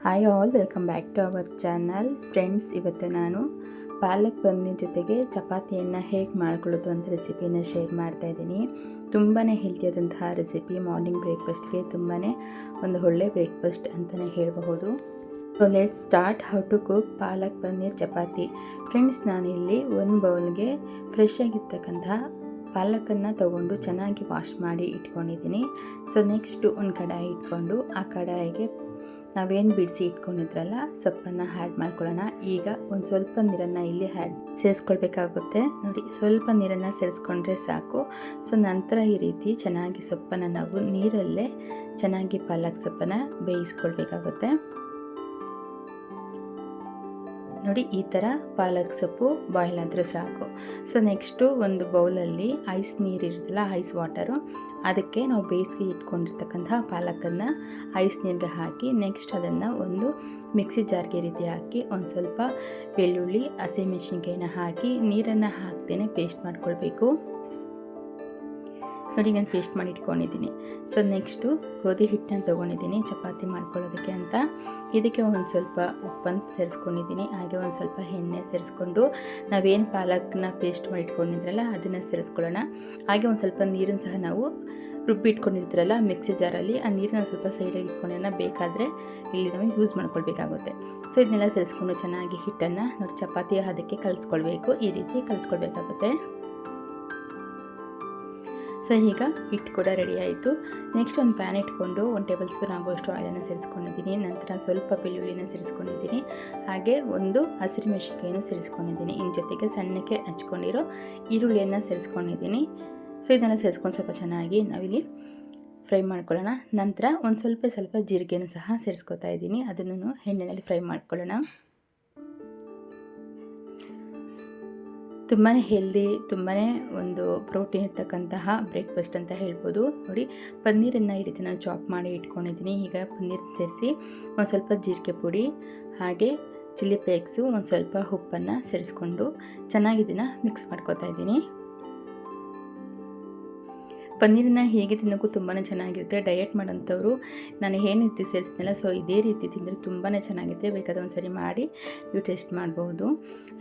Hi all welcome back to our channel friends ಇವತ್ತು ನಾನು ಪಾಲಕ್ ಪನ್ನೀರ್ ಜೊತೆಗೆ ಚಪಾತಿಯನ್ನು ಹೇಗೆ ಮಾಡ್ಕೊಳ್ಳೋದು ಅಂತ ರೆಸಿಪಿನ ಶೇರ್ ಮಾಡ್ತಾ ಇದ್ದೀನಿ. ತುಂಬಾ ಹೆಲ್ತಿಯಾದಂತಹ ರೆಸಿಪಿ ಮಾರ್ನಿಂಗ್ ಬ್ರೇಕ್ಫಾಸ್ಟ್ಗೆ ತುಂಬಾ ಒಂದು ಒಳ್ಳೆ ಬ್ರೇಕ್ಫಾಸ್ಟ್ ಅಂತಲೇ ಹೇಳಬಹುದು. So let start how to cook palak paneer chapati. Friends ನಾನಿಲ್ಲಿ ಒಂದು ಬೌಲ್ಗೆ ಫ್ರೆಶ್ ಆಗಿರ್ತಕ್ಕಂತಹ ಪಾಲಕನ್ನು ತಗೊಂಡು ಚೆನ್ನಾಗಿ ವಾಶ್ ಮಾಡಿ ಇಟ್ಕೊಂಡಿದ್ದೀನಿ. ಸೊ ನೆಕ್ಸ್ಟು ಒಂದು ಕಡಾಯಿ ಇಟ್ಕೊಂಡು ಆ ಕಡಾಯಿಗೆ ನಾವೇನು ಬಿಡಿಸಿ ಇಟ್ಕೊಂಡಿದ್ರಲ್ಲ, ಸೊಪ್ಪನ್ನು ಹ್ಯಾಡ್ ಮಾಡ್ಕೊಳ್ಳೋಣ. ಈಗ ಒಂದು ಸ್ವಲ್ಪ ನೀರನ್ನು ಇಲ್ಲಿ ಹ್ಯಾಡ್ ಸೇರಿಸ್ಕೊಳ್ಬೇಕಾಗುತ್ತೆ. ನೋಡಿ, ಸ್ವಲ್ಪ ನೀರನ್ನು ಸೇರಿಸ್ಕೊಂಡ್ರೆ ಸಾಕು. ಸೊ ನಂತರ ಈ ರೀತಿ ಚೆನ್ನಾಗಿ ಸೊಪ್ಪನ್ನು ನಾವು ನೀರಲ್ಲೇ ಚೆನ್ನಾಗಿ ಪಾಲಕ್ ಸೊಪ್ಪನ್ನು ಬೇಯಿಸ್ಕೊಳ್ಬೇಕಾಗುತ್ತೆ. ನೋಡಿ, ಈ ಥರ ಪಾಲಕ್ ಸೊಪ್ಪು ಬಾಯ್ಲ್ ಆದರೆ ಸಾಕು. ಸೊ ನೆಕ್ಸ್ಟು ಒಂದು ಬೌಲಲ್ಲಿ ಐಸ್ ನೀರು ಇರುತ್ತಲ್ಲ, ಐಸ್ ವಾಟರು, ಅದಕ್ಕೆ ನಾವು ಬೇಯಿಸಿ ಇಟ್ಕೊಂಡಿರ್ತಕ್ಕಂತಹ ಪಾಲಕನ್ನು ಐಸ್ ನೀರಿಗೆ ಹಾಕಿ ನೆಕ್ಸ್ಟ್ ಅದನ್ನು ಒಂದು ಮಿಕ್ಸಿ ಜಾರ್ಗೆ ರೀತಿ ಹಾಕಿ, ಒಂದು ಸ್ವಲ್ಪ ಬೆಳ್ಳುಳ್ಳಿ ಹಸಿಮೆಣಸಿನ್ಕಾಯಿನ ಹಾಕಿ, ನೀರನ್ನು ಹಾಕ್ತೇನೆ ಪೇಸ್ಟ್ ಮಾಡ್ಕೊಳ್ಬೇಕು. ನೋಡಿ, ನಾನು ಪೇಸ್ಟ್ ಮಾಡಿ ಇಟ್ಕೊಂಡಿದ್ದೀನಿ. ಸೊ ನೆಕ್ಸ್ಟು ಗೋಧಿ ಹಿಟ್ಟನ್ನ ತೊಗೊಂಡಿದ್ದೀನಿ, ಚಪಾತಿ ಮಾಡ್ಕೊಳ್ಳೋದಕ್ಕೆ ಅಂತ. ಇದಕ್ಕೆ ಒಂದು ಸ್ವಲ್ಪ ಉಪ್ಪನ್ನು ಸೇರಿಸ್ಕೊಂಡಿದ್ದೀನಿ, ಹಾಗೆ ಒಂದು ಸ್ವಲ್ಪ ಎಣ್ಣೆ ಸೇರಿಸ್ಕೊಂಡು. ನಾವೇನು ಪಾಲಕ್ನ ಪೇಸ್ಟ್ ಮಾಡಿ ಇಟ್ಕೊಂಡಿದ್ರಲ್ಲ, ಅದನ್ನು ಸೇರಿಸ್ಕೊಳ್ಳೋಣ. ಹಾಗೆ ಒಂದು ಸ್ವಲ್ಪ ನೀರನ್ನು ಸಹ ನಾವು ರುಬ್ಬಿ ಇಟ್ಕೊಂಡಿರ್ತೀರಲ್ಲ, ಮಿಕ್ಸಿ ಜಾರಲ್ಲಿ ಆ ನೀರನ್ನ ಸ್ವಲ್ಪ ಸೈಡಾಗಿ ಇಟ್ಕೊಂಡೇನ ಬೇಕಾದರೆ ಇಲ್ಲಿ ನಾವು ಯೂಸ್ ಮಾಡ್ಕೊಳ್ಬೇಕಾಗುತ್ತೆ. ಸೊ ಇದನ್ನೆಲ್ಲ ಸೇರಿಸ್ಕೊಂಡು ಚೆನ್ನಾಗಿ ಹಿಟ್ಟನ್ನು, ನೋಡಿ, ಚಪಾತಿ ಅದಕ್ಕೆ ಕಲಿಸ್ಕೊಳ್ಬೇಕು. ಈ ರೀತಿ ಕಲಿಸ್ಕೊಳ್ಬೇಕಾಗುತ್ತೆ. ಸೊ ಈಗ ಹಿಟ್ಟು ಕೂಡ ರೆಡಿ ಆಯಿತು. ನೆಕ್ಸ್ಟ್ ಒಂದು ಪ್ಯಾನ್ ಇಟ್ಕೊಂಡು ಒಂದು ಟೇಬಲ್ ಸ್ಪೂನ್ ಆಗುವಷ್ಟು ಆಯಿಲನ್ನು ಸೇರಿಸ್ಕೊಂಡಿದ್ದೀನಿ. ನಂತರ ಸ್ವಲ್ಪ ಬೆಳ್ಳುಳ್ಳಿನ ಸೇರಿಸ್ಕೊಂಡಿದ್ದೀನಿ. ಹಾಗೆ ಒಂದು ಹಸಿರು ಮೆಣಸಿನ್ಕಾಯನ್ನು ಸೇರಿಸ್ಕೊಂಡಿದ್ದೀನಿ. ಇನ್ನು ಜೊತೆಗೆ ಸಣ್ಣಕ್ಕೆ ಹಚ್ಕೊಂಡಿರೋ ಈರುಳ್ಳಿಯನ್ನು ಸೇರಿಸ್ಕೊಂಡಿದ್ದೀನಿ. ಸೊ ಇದನ್ನು ಸೇರಿಸ್ಕೊಂಡು ಸ್ವಲ್ಪ ಚೆನ್ನಾಗಿ ನಾವಿಲ್ಲಿ ಫ್ರೈ ಮಾಡ್ಕೊಳ್ಳೋಣ. ನಂತರ ಒಂದು ಸ್ವಲ್ಪ ಸ್ವಲ್ಪ ಜೀರಿಗೆಯನ್ನು ಸಹ ಸೇರಿಸ್ಕೊತಾ ಇದ್ದೀನಿ. ಅದನ್ನು ಎಣ್ಣೆಯಲ್ಲಿ ಫ್ರೈ ಮಾಡ್ಕೊಳ್ಳೋಣ. ತುಂಬಾ ಹೆಲ್ದಿ ತುಂಬಾ ಒಂದು ಪ್ರೋಟೀನ್ ಇರ್ತಕ್ಕಂತಹ ಬ್ರೇಕ್ಫಾಸ್ಟ್ ಅಂತ ಹೇಳ್ಬೋದು. ನೋಡಿ, ಪನ್ನೀರನ್ನು ಈ ರೀತಿ ನಾನು ಚಾಪ್ ಮಾಡಿ ಇಟ್ಕೊಂಡಿದ್ದೀನಿ. ಈಗ ಪನ್ನೀರ್ ಸೇರಿಸಿ ಒಂದು ಸ್ವಲ್ಪ ಜೀರಿಗೆ ಪುಡಿ, ಹಾಗೆ ಚಿಲ್ಲಿ ಫ್ಲೇಕ್ಸು ಒಂದು ಸ್ವಲ್ಪ ಉಪ್ಪನ್ನು ಸೇರಿಸ್ಕೊಂಡು ಚೆನ್ನಾಗಿ ಇದನ್ನು ಮಿಕ್ಸ್ ಮಾಡ್ಕೋತಾ ಇದ್ದೀನಿ. ಪನ್ನೀರನ್ನ ಹೇಗೆ ತಿನ್ನೋಕ್ಕೂ ತುಂಬಾ ಚೆನ್ನಾಗಿರುತ್ತೆ. ಡಯಟ್ ಮಾಡೋಂಥವ್ರು. ನಾನು ಏನು ರೀತಿ ಸೇರಿಸ್ತೀನಲ್ಲ ಸೊ ಇದೇ ರೀತಿ ತಿಂದರೆ ತುಂಬಾ ಚೆನ್ನಾಗಿರುತ್ತೆ. ಬೇಕಾದ್ರೆ ಒಂದು ಸರಿ ಮಾಡಿ ನೀವು ಟೇಸ್ಟ್ ಮಾಡ್ಬೋದು.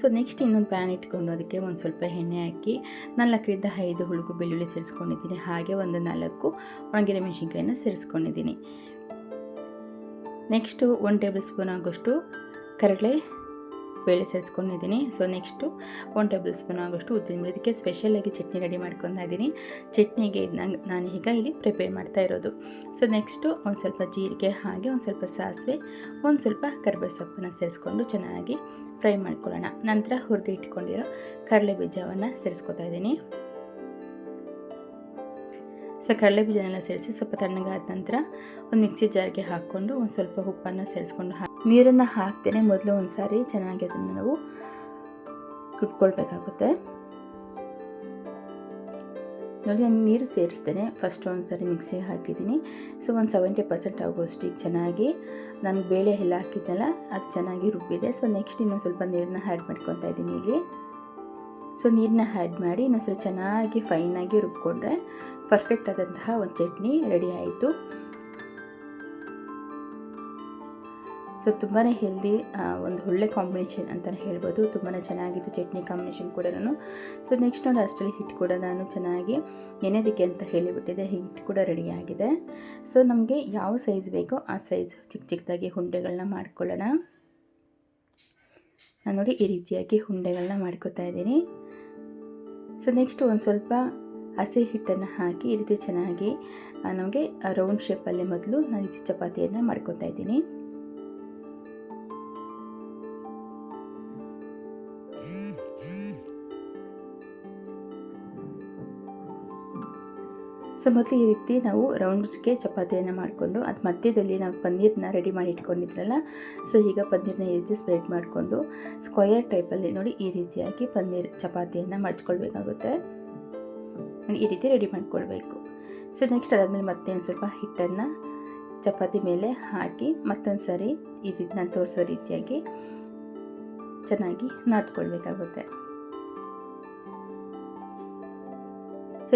ಸೊ ನೆಕ್ಸ್ಟ್ ಇನ್ನೊಂದು ಪ್ಯಾನ್ ಇಟ್ಕೊಂಡು ಅದಕ್ಕೆ ಒಂದು ಸ್ವಲ್ಪ ಎಣ್ಣೆ ಹಾಕಿ, ನಾಲ್ಕರಿಂದ ಐದು ಹುಳುಗು ಬೆಳ್ಳುಳ್ಳಿ ಸೇರಿಸ್ಕೊಂಡಿದ್ದೀನಿ. ಹಾಗೆ ಒಂದು ನಾಲ್ಕು ಒಣಗಿರ ಮೆಣಸಿನ್ಕಾಯಿನ ಸೇರಿಸ್ಕೊಂಡಿದ್ದೀನಿ. ನೆಕ್ಸ್ಟು ಒನ್ ಟೇಬಲ್ ಸ್ಪೂನ್ ಆಗೋಷ್ಟು ಕರಳೆ ಬೇಳೆ ಸೇರಿಸ್ಕೊಂಡಿದ್ದೀನಿ. So next one tablespoon ಆಗೋಷ್ಟು ಉದ್ದಿನ ಇದಕ್ಕೆ ಸ್ಪೆಷಲಾಗಿ ಚಟ್ನಿ ರೆಡಿ ಮಾಡ್ಕೊತಾ ಇದ್ದೀನಿ. ಚಟ್ನಿಗೆ ನಂಗೆ, ನಾನು ಈಗ ಇಲ್ಲಿ ಪ್ರಿಪೇರ್ ಮಾಡ್ತಾ ಇರೋದು. ಸೊ ನೆಕ್ಸ್ಟು ಒಂದು ಸ್ವಲ್ಪ ಜೀರಿಗೆ ಹಾಗೆ ಒಂದು ಸ್ವಲ್ಪ ಸಾಸಿವೆ, ಒಂದು ಸ್ವಲ್ಪ ಕರ್ಬೇವು ಸೊಪ್ಪನ್ನು ಸೇರಿಸ್ಕೊಂಡು ಚೆನ್ನಾಗಿ ಫ್ರೈ ಮಾಡ್ಕೊಳ್ಳೋಣ. ನಂತರ ಹುರಿದು ಇಟ್ಕೊಂಡಿರೋ ಕಡಲೆ ಬೀಜವನ್ನು ಸೇರಿಸ್ಕೊತಾ ಇದ್ದೀನಿ. ಸೊ ಕಡಲೆ ಬೀಜನೆಲ್ಲ ಸೇರಿಸಿ ಸ್ವಲ್ಪ ತಣ್ಣಗಾದ ನಂತರ ಒಂದು ಮಿಕ್ಸಿ ಜಾರ್ಗೆ ಹಾಕ್ಕೊಂಡು ಒಂದು ಸ್ವಲ್ಪ ಉಪ್ಪನ್ನು ಸೇರಿಸ್ಕೊಂಡು ಹಾಕಿ ನೀರನ್ನು ಹಾಕ್ತೇನೆ. ಮೊದಲು ಒಂದು ಸಾರಿ ಚೆನ್ನಾಗಿ ಅದನ್ನು ನಾವು ರುಬ್ಕೊಳ್ಬೇಕಾಗುತ್ತೆ ನೋಡಿ, ನಾನು ನೀರು ಸೇರಿಸ್ತೇನೆ. ಫಸ್ಟ್ ಒಂದು ಸಾರಿ ಮಿಕ್ಸಿಗೆ ಹಾಕಿದ್ದೀನಿ. ಸೊ ಒಂದು ಸೆವೆಂಟಿ ಪರ್ಸೆಂಟ್ ಆಗುವಷ್ಟು ಈಗ ಚೆನ್ನಾಗಿ ನಾನು ಬೇಳೆ ಎಲ್ಲ ಹಾಕಿದ್ನಲ್ಲ ಅದು ಚೆನ್ನಾಗಿ ರುಬ್ಬಿದೆ. ಸೊ ನೆಕ್ಸ್ಟ್ ಇನ್ನೊಂದು ಸ್ವಲ್ಪ ನೀರನ್ನ ಆ್ಯಡ್ ಮಾಡ್ಕೊತಾ ಇದ್ದೀನಿ ಇಲ್ಲಿ ಸೊ ನೀರನ್ನ ಆ್ಯಡ್ ಮಾಡಿ ಇನ್ನೊಂದ್ಸಲ ಚೆನ್ನಾಗಿ ಫೈನಾಗಿ ರುಬ್ಕೊಂಡ್ರೆ ಪರ್ಫೆಕ್ಟ್ ಆದಂತಹ ಒಂದು ಚಟ್ನಿ ರೆಡಿ ಆಯಿತು. ಸೊ ತುಂಬಾ ಹೆಲ್ದಿ ಒಂದು ಒಳ್ಳೆ ಕಾಂಬಿನೇಷನ್ ಅಂತಲೇ ಹೇಳ್ಬೋದು. ತುಂಬಾ ಚೆನ್ನಾಗಿತ್ತು ಚಟ್ನಿ ಕಾಂಬಿನೇಷನ್ ಕೂಡ ನಾನು. ಸೊ ನೆಕ್ಸ್ಟ್ ನೋಡಿ, ಅಷ್ಟರಲ್ಲಿ ಹಿಟ್ಟು ಕೂಡ ನಾನು ಚೆನ್ನಾಗಿ ನೆನೆದಕ್ಕೆ ಅಂತ ಹೇಳಿಬಿಟ್ಟಿದೆ ಹಿಟ್ಟು ಕೂಡ ರೆಡಿಯಾಗಿದೆ ಸೊ ನಮಗೆ ಯಾವ ಸೈಜ್ ಬೇಕೋ ಆ ಸೈಜ್ ಚಿಕ್ಕ ಚಿಕ್ಕದಾಗಿ ಹುಂಡೆಗಳನ್ನ ಮಾಡ್ಕೊಳ್ಳೋಣ. ನಾನು ನೋಡಿ ಈ ರೀತಿಯಾಗಿ ಹುಂಡೆಗಳನ್ನ ಮಾಡ್ಕೋತಾ ಇದ್ದೀನಿ. ಸೊ ನೆಕ್ಸ್ಟ್ ಒಂದು ಸ್ವಲ್ಪ ಹಸಿ ಹಿಟ್ಟನ್ನು ಹಾಕಿ ಈ ರೀತಿ ಚೆನ್ನಾಗಿ ನಮಗೆ ರೌಂಡ್ ಶೇಪಲ್ಲಿ ಮೊದಲು ನಾನು ರೀತಿ ಚಪಾತಿಯನ್ನು ಮಾಡ್ಕೋತಾ ಇದ್ದೀನಿ. ಸೊ ಮೊದಲು ಈ ರೀತಿ ನಾವು ರೌಂಡ್ಗೆ ಚಪಾತಿಯನ್ನು ಮಾಡಿಕೊಂಡು ಅದು ಮಧ್ಯದಲ್ಲಿ ನಾವು ಪನ್ನೀರನ್ನ ರೆಡಿ ಮಾಡಿ ಇಟ್ಕೊಂಡಿದ್ರಲ್ಲ, ಸೊ ಈಗ ಪನ್ನೀರನ್ನ ಈ ರೀತಿ ಸ್ಪ್ರೆಡ್ ಮಾಡಿಕೊಂಡು ಸ್ಕ್ವಯರ್ ಟೈಪಲ್ಲಿ ನೋಡಿ ಈ ರೀತಿಯಾಗಿ ಪನ್ನೀರ್ ಚಪಾತಿಯನ್ನು ಮಡ್ಚ್ಕೊಳ್ಬೇಕಾಗುತ್ತೆ ಈ ರೀತಿ ರೆಡಿ ಮಾಡ್ಕೊಳ್ಬೇಕು. ಸೊ ನೆಕ್ಸ್ಟ್ ಅದಾದಮೇಲೆ ಮತ್ತೆ ಒಂದು ಸ್ವಲ್ಪ ಹಿಟ್ಟನ್ನು ಚಪಾತಿ ಮೇಲೆ ಹಾಕಿ ಮತ್ತೊಂದು ಸಾರಿ ಈ ರೀತಿ ನಾನು ತೋರಿಸೋ ರೀತಿಯಾಗಿ ಚೆನ್ನಾಗಿ ನಾದ್ಕೊಳ್ಬೇಕಾಗುತ್ತೆ.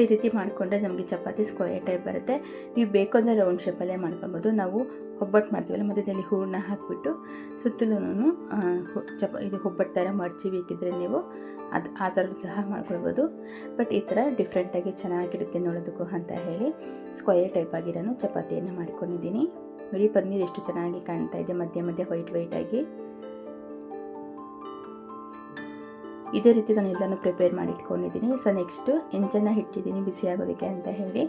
ಈ ರೀತಿ ಮಾಡಿಕೊಂಡ್ರೆ ನಮಗೆ ಚಪಾತಿ ಸ್ಕ್ವಯರ್ ಟೈಪ್ ಬರುತ್ತೆ. ನೀವು ಬೇಕು ಅಂದರೆ ರೌಂಡ್ ಶೇಪಲ್ಲೇ ಮಾಡ್ಕೊಬೋದು ನಾವು ಒಬ್ಬಟ್ಟು ಮಾಡ್ತೀವಲ್ಲ, ಮಧ್ಯದಲ್ಲಿ ಹೂರ್ಣ ಹಾಕಿಬಿಟ್ಟು ಸುತ್ತಲೂ ಚಪ, ಇದು ಒಬ್ಬಟ್ಟು ಥರ ಮಡಚಿ ಬೇಕಿದ್ರೆ ನೀವು ಅದು, ಆ ಥರ ಸಹ ಮಾಡ್ಕೊಳ್ಬೋದು. ಬಟ್ ಈ ಥರ ಡಿಫ್ರೆಂಟಾಗಿ ಚೆನ್ನಾಗಿರುತ್ತೆ ನೋಡೋದಕ್ಕೂ ಅಂತ ಹೇಳಿ ಸ್ಕ್ವಯರ್ ಆಗಿ ನಾನು ಚಪಾತಿಯನ್ನು ಮಾಡ್ಕೊಂಡಿದ್ದೀನಿ. ನೋಡಿ, ಪನ್ನೀರ್ ಎಷ್ಟು ಚೆನ್ನಾಗಿ ಕಾಣ್ತಾ ಇದೆ, ಮಧ್ಯ ಮಧ್ಯ ವೈಟ್ ವೈಟಾಗಿ ಇದೇ ರೀತಿ ನಾನು ಎಲ್ಲನೂ ಪ್ರಿಪೇರ್ ಮಾಡಿ ಇಟ್ಕೊಂಡಿದ್ದೀನಿ ಸೊ ನೆಕ್ಸ್ಟು ಹೆಂಚನ್ನು ಇಟ್ಟಿದ್ದೀನಿ ಬಿಸಿ ಆಗೋದಕ್ಕೆ ಅಂತ ಹೇಳಿ.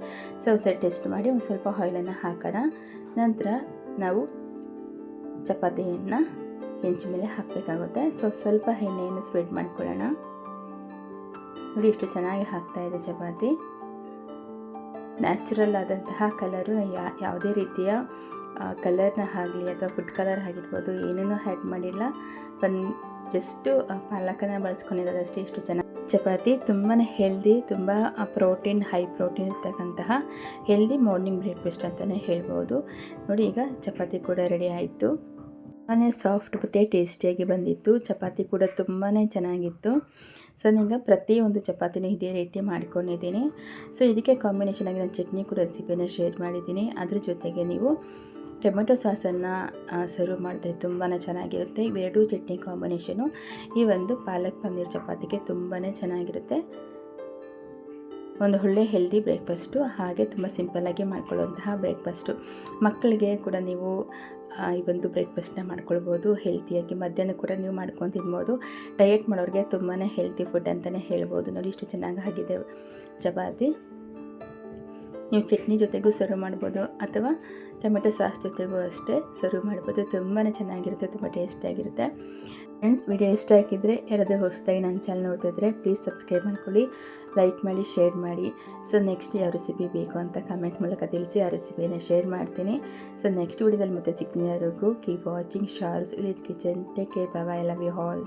ಸೊ ಸೆಟ್ ಟೆಸ್ಟ್ ಮಾಡಿ ಒಂದು ಸ್ವಲ್ಪ ಆಯಿಲನ್ನು ಹಾಕೋಣ. ನಂತರ ನಾವು ಚಪಾತಿಯನ್ನು ಹೆಂಚು ಮೇಲೆ ಹಾಕಬೇಕಾಗುತ್ತೆ. ಸೊ ಸ್ವಲ್ಪ ಎಣ್ಣೆಯನ್ನು ಸ್ಪ್ರೆಡ್ ಮಾಡ್ಕೊಳ್ಳೋಣ. ನೋಡಿ ಎಷ್ಟು ಚೆನ್ನಾಗಿ ಹಾಕ್ತಾ ಇದೆ ಚಪಾತಿ. ನ್ಯಾಚುರಲ್ ಆದಂತಹ ಕಲರು ಯಾವುದೇ ರೀತಿಯ ಕಲರ್ನ ಆಗಲಿ ಅಥವಾ ಫುಡ್ ಕಲರ್ ಆಗಿರ್ಬೋದು, ಏನೇನೂ ಆ್ಯಡ್ ಮಾಡಿಲ್ಲ. ಒಂದು ಜಸ್ಟು ಪಾಲಕನ ಬಳಸ್ಕೊಂಡಿರೋದಷ್ಟೇ ಎಷ್ಟು ಚೆನ್ನಾಗಿ ಚಪಾತಿ ತುಂಬಾ ಹೆಲ್ದಿ ತುಂಬ ಪ್ರೋಟೀನ್ ಹೈ ಪ್ರೋಟೀನ್ ಇರ್ತಕ್ಕಂತಹ ಹೆಲ್ದಿ ಮಾರ್ನಿಂಗ್ ಬ್ರೇಕ್ಫಾಸ್ಟ್ ಅಂತಲೇ ಹೇಳ್ಬೋದು. ನೋಡಿ, ಈಗ ಚಪಾತಿ ಕೂಡ ರೆಡಿ ಆಯಿತು. ತುಂಬಾ ಸಾಫ್ಟ್ ಮತ್ತು ಟೇಸ್ಟಿಯಾಗಿ ಬಂದಿತ್ತು. ಚಪಾತಿ ಕೂಡ ತುಂಬಾ ಚೆನ್ನಾಗಿತ್ತು. ಸೊ ಈಗ ಪ್ರತಿಯೊಂದು ಚಪಾತಿನೂ ಇದೇ ರೀತಿ ಮಾಡ್ಕೊಂಡಿದ್ದೀನಿ. ಸೊ ಇದಕ್ಕೆ ಕಾಂಬಿನೇಷನ್ ಆಗಿ ನಾನು ಚಟ್ನಿ ಕೂಡ ರೆಸಿಪಿನ ಶೇರ್ ಮಾಡಿದ್ದೀನಿ. ಅದ್ರ ಜೊತೆಗೆ ನೀವು ಟೊಮೆಟೊ ಸಾಸನ್ನು ಸರ್ವ್ ಮಾಡಿದ್ರೆ ತುಂಬಾ ಚೆನ್ನಾಗಿರುತ್ತೆ. ಇವೆರಡೂ ಚಟ್ನಿ ಕಾಂಬಿನೇಷನು ಈ ಒಂದು ಪಾಲಕ್ ಪನ್ನೀರ್ ಚಪಾತಿಗೆ ತುಂಬಾ ಚೆನ್ನಾಗಿರುತ್ತೆ. ಒಂದು ಒಳ್ಳೆ ಹೆಲ್ದಿ ಬ್ರೇಕ್ಫಾಸ್ಟು ಹಾಗೆ ತುಂಬ ಸಿಂಪಲ್ಲಾಗಿ ಮಾಡ್ಕೊಳ್ಳುವಂತಹ ಬ್ರೇಕ್ಫಾಸ್ಟು ಮಕ್ಕಳಿಗೆ ಕೂಡ ನೀವು ಈ ಒಂದು ಬ್ರೇಕ್ಫಾಸ್ಟ್ನ ಮಾಡ್ಕೊಳ್ಬೋದು. ಹೆಲ್ತಿಯಾಗಿ ಮಧ್ಯಾಹ್ನ ಕೂಡ ನೀವು ಮಾಡ್ಕೊಂಡು ತಿನ್ಬೋದು. ಡಯಟ್ ಮಾಡೋರಿಗೆ ತುಂಬಾ ಹೆಲ್ತಿ ಫುಡ್ ಅಂತಲೇ ಹೇಳ್ಬೋದು. ನೋಡಿ, ಇಷ್ಟು ಚೆನ್ನಾಗಿ ಆಗಿದೆ ಚಪಾತಿ. ನೀವು ಚಟ್ನಿ ಜೊತೆಗೂ ಸರ್ವ್ ಮಾಡ್ಬೋದು ಅಥವಾ ಟೊಮೆಟೊ ಸಾಸ್ ಜೊತೆಗೂ ಅಷ್ಟೇ ಸರ್ವ್ ಮಾಡ್ಬೋದು. ತುಂಬಾ ಚೆನ್ನಾಗಿರುತ್ತೆ, ತುಂಬ ಟೇಸ್ಟಿಯಾಗಿರುತ್ತೆ ಫ್ರೆಂಡ್ಸ್ ವಿಡಿಯೋ ಇಷ್ಟ ಆಗಿದ್ದರೆ ಯಾರಾದರೂ ಹೊಸದಾಗಿ ನನ್ನ ಚಾನಲ್ ನೋಡ್ತಿದ್ರೆ ಪ್ಲೀಸ್ ಸಬ್ಸ್ಕ್ರೈಬ್ ಮಾಡ್ಕೊಳ್ಳಿ ಲೈಕ್ ಮಾಡಿ ಶೇರ್ ಮಾಡಿ. ಸೊ ನೆಕ್ಸ್ಟ್ ಯಾವ ರೆಸಿಪಿ ಬೇಕು ಅಂತ ಕಮೆಂಟ್ ಮೂಲಕ ತಿಳಿಸಿ ಆ ರೆಸಿಪಿಯನ್ನು ಶೇರ್ ಮಾಡ್ತೀನಿ. ಸೊ ನೆಕ್ಸ್ಟ್ ವಿಡಿಯೋದಲ್ಲಿ ಮತ್ತೆ ಸಿಗ್ತೀನಿ. ಯಾರಿಗೂ keep watching ಶಾರ್ಸ್ village kitchen take care ಬಾಬಾ ಐ ಲವ್ ಯು ಆಲ್